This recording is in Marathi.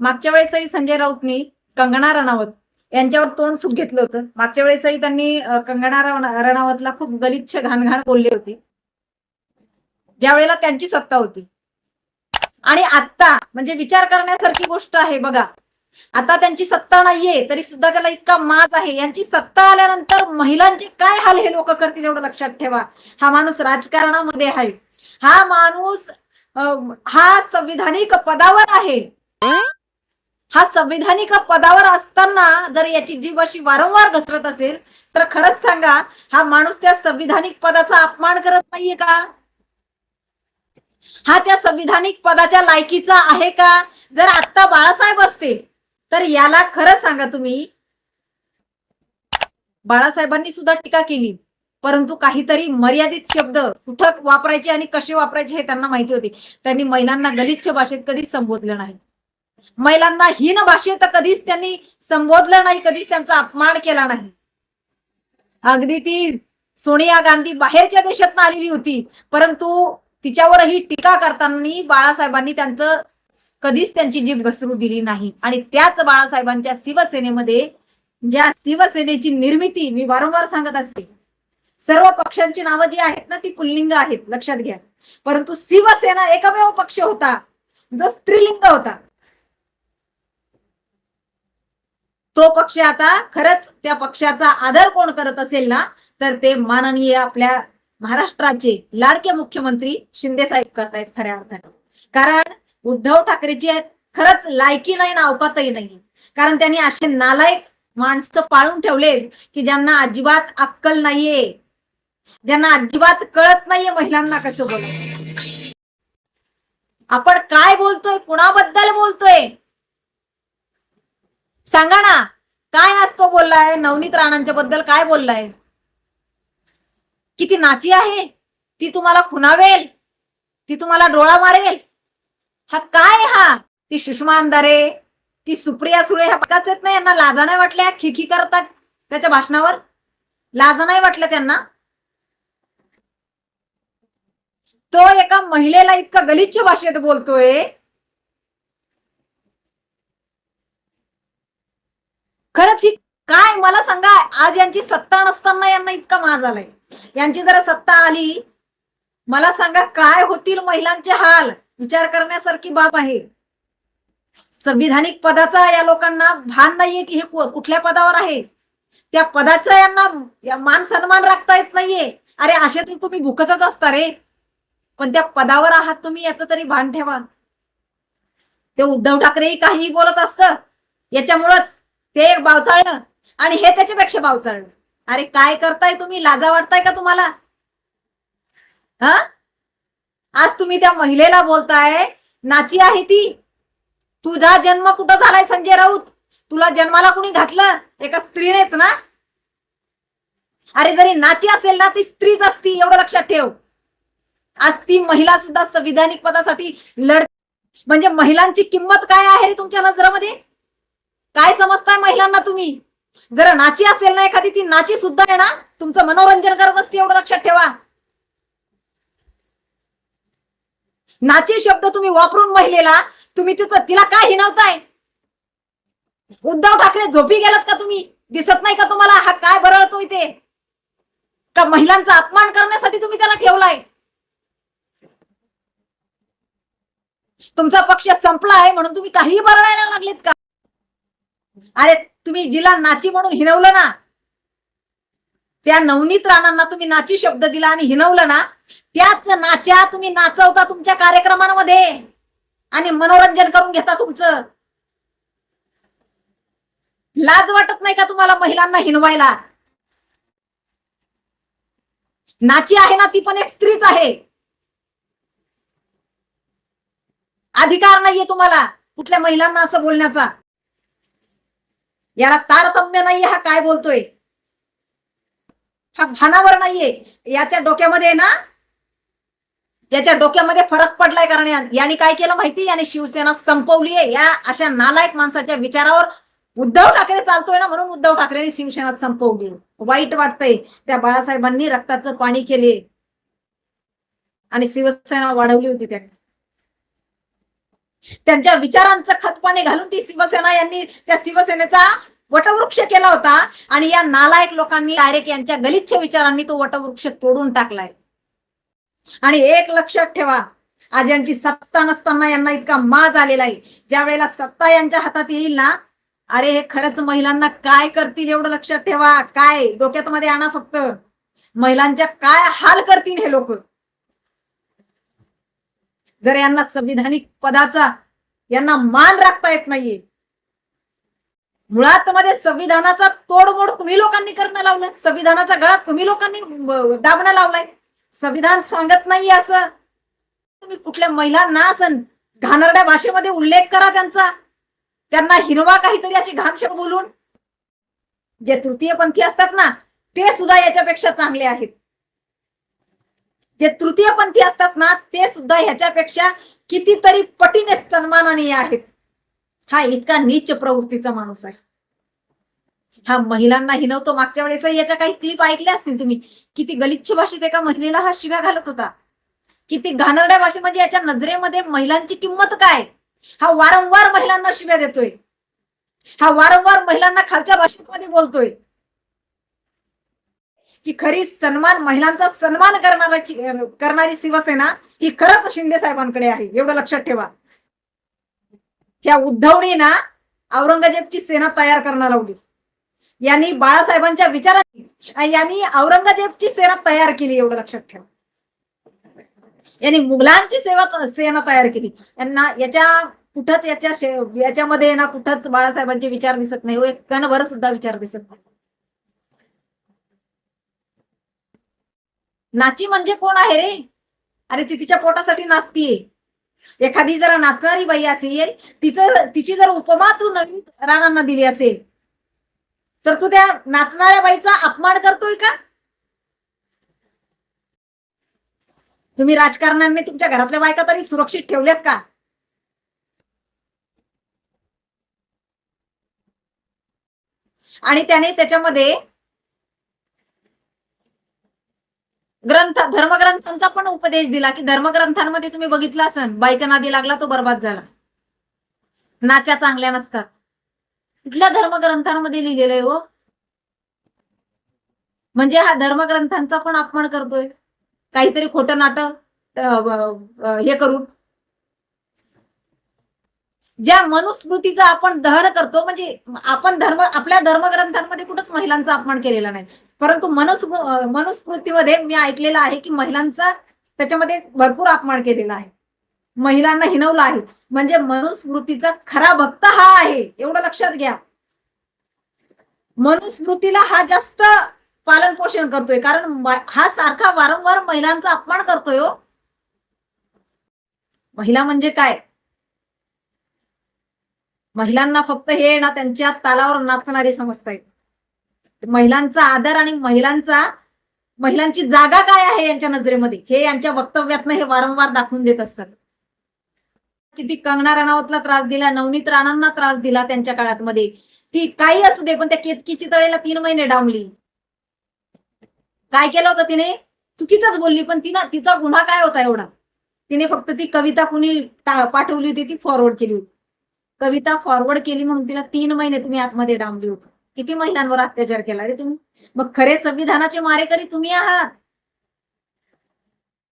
मागच्या वेळेसही संजय राऊतनी कंगना रणावत यांच्यावर तोंड सुख घेतलं होतं. मागच्या वेळेसही त्यांनी कंगना रणावतला खूप गलिच्छ घाणघाण बोलली होती. ज्या वेळेला त्यांची सत्ता होती. आणि आता म्हणजे विचार करण्यासारखी गोष्ट आहे बघा. आता त्यांची सत्ता नाहीये तरी सुद्धा त्याला इतका माज आहे. यांची सत्ता आल्यानंतर महिलांचे काय हाल हे लोक करतील एवढं लक्षात ठेवा. हा माणूस राजकारणामध्ये आहे. हा माणूस हा संविधानिक पदावर आहे. हा संविधानिक पदावर असताना जर याची जीव अशी वारंवार घसरत असेल तर खरंच सांगा हा माणूस त्या संविधानिक पदाचा अपमान करत नाहीये का? हा त्या संविधानिक पदाच्या लायकीचा आहे का? जर आत्ता बाळासाहेब असते तर याला खरं सांगा तुम्ही. बाळासाहेबांनी सुद्धा टीका केली परंतु काहीतरी मर्यादित शब्द कुठं वापरायचे आणि कसे वापरायचे हे त्यांना माहिती होते. त्यांनी महिलांना गलिच्छ भाषेत कधीच संबोधलं नाही. महिलांना हीन भाषेत कधीच त्यांनी संबोधलं नाही कधीच त्यांचा अपमान केला नाही. अगदी ती सोनिया गांधी बाहेरच्या देशात आलेली होती परंतु तिच्यावरही टीका करताना बाळासाहेबांनी त्यांचं कधीच त्यांची जीभ घसरू दिली नाही. आणि त्याच बाळासाहेबांच्या शिवसेनेमध्ये ज्या शिवसेनेची निर्मिती मी वारंवार सांगत असते सर्व पक्षांची नावं जी आहेत ना ती पुल्लिंग आहेत लक्षात घ्या. परंतु शिवसेना एकमेव पक्ष होता जो स्त्रीलिंग होता. तो पक्ष आता खरंच त्या पक्षाचा आदर कोण करत असेल ना तर ते माननीय आपल्या महाराष्ट्राचे लाडके मुख्यमंत्री शिंदे साहेब करतायत खऱ्या अर्थानं. कारण उद्धव ठाकरेची खरंच लायकी नाही ना अवकातही नाही. कारण त्यांनी असे नालायक माणसं पाळून ठेवलेत की ज्यांना अजिबात अक्कल नाहीये. ज्यांना अजिबात कळत नाहीये महिलांना कसं बोलायचं आपण काय बोलतोय कुणाबद्दल बोलतोय? सांगा ना काय आज तो बोललाय? नवनीत राणांच्या बद्दल काय बोललाय? किती नाची आहे? ती तुम्हाला खुनावेल ती तुम्हाला डोळा मारेल? हा काय हा? ती सुषमा अंधारे ती सुप्रिया सुळे ह्या पकाच येत नाही यांना? लाजा नाही वाटल्या? खिखी करतात त्याच्या भाषणावर? लाजा नाही वाटल्या त्यांना? तो एका महिलेला इतका गलिच्छ भाषेत बोलतोय. खरंच ही काय मला सांगा आज यांची सत्ता नसताना यांना इतका माज आलाय. यांची जरा सत्ता आली मला सांगा काय होतील महिलांचे हाल? विचार करण्यासारखी बाब आहे. संविधानिक पदाचा या लोकांना भान नाहीये की हे कुठल्या पदावर आहे? त्या पदाचा यांना या मान सन्मान राखता येत नाहीये. अरे असे तर तुम्ही भुकतच असता रे. पण त्या पदावर आहात तुम्ही याचं तरी भान ठेवा. ते उद्धव ठाकरेही काहीही बोलत असतं. याच्यामुळंच ते एक बावचाळलं आणि हे त्याच्यापेक्षा बावचाळलं अरे काय करताय तुम्ही? लाजा वाटताय का तुम्हाला? हा? आज तुम्ही त्या महिलेला बोलताय नाची आहे ती. तुझा जन्म कुठं झालाय संजय राऊत? तुला जन्माला कुणी घातलं? एका स्त्रीनेच ना? अरे जरी नाची असेल ना ती स्त्रीच असती एवढं लक्षात ठेव. आज ती महिला सुद्धा संविधानिक पदासाठी लढ म्हणजे महिलांची किंमत काय आहे रे तुमच्या नजरेमध्ये? काय समजताय महिलांना तुम्ही? जर नाची असेल ना एखादी ती नाची सुद्धा आहे ना तुमचं मनोरंजन करत असते एवढं लक्षात ठेवा. नाची शब्द तुम्ही वापरून महिलेला तुम्ही तिचं तिला काय हिनवताय? उद्धव ठाकरे झोपी गेलात का तुम्ही? दिसत नाही का तुम्हाला? हा काय बरळतो इथे? का महिलांचा अपमान करण्यासाठी तुम्ही त्याला ठेवलाय? तुमचा पक्ष संपलाय म्हणून तुम्ही काही बरळायला लागलेत का? अरे तुम्ही जिला नाची म्हणून हिनवलं ना? त्या नवनीत राणांना तुम्ही नाची शब्द दिला आणि हिनवलं ना? त्याच नाच्या तुम्ही नाचवता तुमच्या कार्यक्रमांमध्ये. आणि मनोरंजन करून घेता तुमचं. लाज वाटत नाही का तुम्हाला महिलांना हिनवायला नाची आहे ना ती पण एक स्त्रीच आहे. अधिकार नाहीये तुम्हाला कुठल्या महिलांना असं बोलण्याचा. याला तारतम्य नाहीये हा काय बोलतोय? हा भानावर नाहीये. याच्या डोक्यामध्ये ना याच्या डोक्यामध्ये फरक पडलाय कारण याने काय केलं माहिती? याने शिवसेना संपवलीये या अशा नालायक माणसाच्या विचारावर उद्धव ठाकरे चालतोय ना म्हणून उद्धव ठाकरेने शिवसेना संपवली. वाईट वाटतंय. त्या बाळासाहेबांनी रक्ताचं पाणी केले. आणि शिवसेना वाढवली होती त्या त्यांच्या विचारांचं खतपाणी घालून ती शिवसेना यांनी त्या शिवसेनेचा वटवृक्ष केला होता. आणि या नालायक लोकांनी डायरेक्ट यांच्या गलिच्छ विचारांनी तो वटवृक्ष तोडून टाकलाय. आणि एक लक्षात ठेवा आज यांची सत्ता नसताना यांना इतका माज आलेला आहे. ज्या वेळेला सत्ता यांच्या हातात येईल ना अरे हे खरंच महिलांना काय करतील एवढं लक्षात ठेवा. काय? डोक्यात मध्ये आणा फक्त. महिलांच्या काय हाल करतील हे लोक? जर यांना संविधानिक पदाचा यांना मान राखता येत नाहीये. मुळात मध्ये संविधानाचा तोडमोड तुम्ही लोकांनी करणं लावलं संविधानाचा गळा तुम्ही लोकांनी दाबणं लावलाय. संविधान सांगत नाहीये असं. तुम्ही कुठल्या महिलांना असं घाणरड्या भाषेमध्ये उल्लेख करा त्यांचा. त्यांना हिरवा काहीतरी अशी घाण बोलून. जे तृतीयपंथी असतात ना ते सुद्धा याच्यापेक्षा चांगले आहेत. जे तृतीयपंथी असतात ना ते सुद्धा ह्याच्यापेक्षा कितीतरी पटीने सन्माननीय आहेत. हा इतका नीच प्रवृत्तीचा माणूस आहे. हा महिलांना हिनवतो. मागच्या वेळेस याच्या काही क्लिप ऐकल्या असतील तुम्ही? किती गलिच्छ भाषेत एका महिलेला हा शिव्या घालत होता. किती घाणरड्या भाषे म्हणजे याच्या नजरेमध्ये महिलांची किंमत काय? हा वारंवार महिलांना शिव्या देतोय. हा वारंवार महिलांना खालच्या भाषेमध्ये बोलतोय. की खरी सन्मान महिलांचा सन्मान करणाऱ्याची करणारी शिवसेना ही खरंच शिंदे साहेबांकडे आहे. एवढं लक्षात ठेवा. ह्या उद्धवणीना औरंगजेबची सेना तयार करणं लावली यांनी बाळासाहेबांच्या विचारांनी यांनी औरंगजेबची सेना तयार केली एवढं लक्षात ठेवा. यांनी मुघलांची सेवा सेना तयार केली. यांना याच्या कुठंच याच्या याच्यामध्ये ना कुठंच बाळासाहेबांचे विचार दिसत नाही. हो एक कणभर सुद्धा विचार दिसत नाही. नाची म्हणजे कोण आहे रे? अरे ती तिच्या पोटासाठी नाचतीये. एखादी जर नाचणारी बाई असेल तिचं तिची जर उपमा तू नवीन राणांना दिली असेल तर तू त्या नाचणाऱ्या बाईचा अपमान करतोय का? तुम्ही राजकारण्यांनी तुमच्या घरातल्या बायका तरी सुरक्षित ठेवल्यात का? आणि त्याने त्याच्यामध्ये धर्मग्रंथांचा पण उपदेश दिला की धर्मग्रंथांमध्ये तुम्ही बघितलं असन बाईच्या नादी लागला तो बर्बाद झाला. नाच्या चांगल्या नसतात. कुठल्या धर्मग्रंथांमध्ये लिहिलेलं आहे हो? म्हणजे हा धर्मग्रंथांचा पण अपमान करतोय. काहीतरी खोटं नाटक हे करून. ज्या मनुस्मृतीचा आपण दहन करतो म्हणजे आपण धर्म आपल्या धर्मग्रंथांमध्ये कुठंच महिलांचा अपमान केलेला नाही. परंतु मनुस्मृ मनुस्मृतीमध्ये मी ऐकलेलं आहे की महिलांचा त्याच्यामध्ये भरपूर अपमान केलेला आहे. महिलांना हिनवलं आहे. म्हणजे मनुस्मृतीचा खरा भक्त हा आहे. एवढं लक्षात घ्या. मनुस्मृतीला हा जास्त पालन पोषण करतोय. कारण हा सारखा वारंवार महिलांचा अपमान करतोय हो. महिला म्हणजे काय? महिलांना फक्त हे ना त्यांच्या तालावर नाचणारी समजता येईल महिलांचा आदर आणि महिलांचा महिलांची जागा काय आहे यांच्या नजरेमध्ये? हे यांच्या वक्तव्यातनं हे वारंवार दाखवून देत असतात. किती कंगना राणावतला त्रास दिला नवनीत राणांना त्रास दिला त्यांच्या काळात मध्ये ती काही असू दे पण त्या केतकीची तळेला तीन महिने डांबली. काय केलं होतं तिने? चुकीचंच बोलली पण तिनं तिचा गुन्हा काय होता एवढा? तिने फक्त ती कविता कुणी पाठवली होती ती फॉरवर्ड केली होती. कविता फॉरवर्ड केली म्हणून तिला तीन महिने तुम्ही आतमध्ये डांबली होती. किती महिलांवर अत्याचार केला रे तुम्ही? मग खरे संविधानाचे मारेकरी तुम्ही आहात.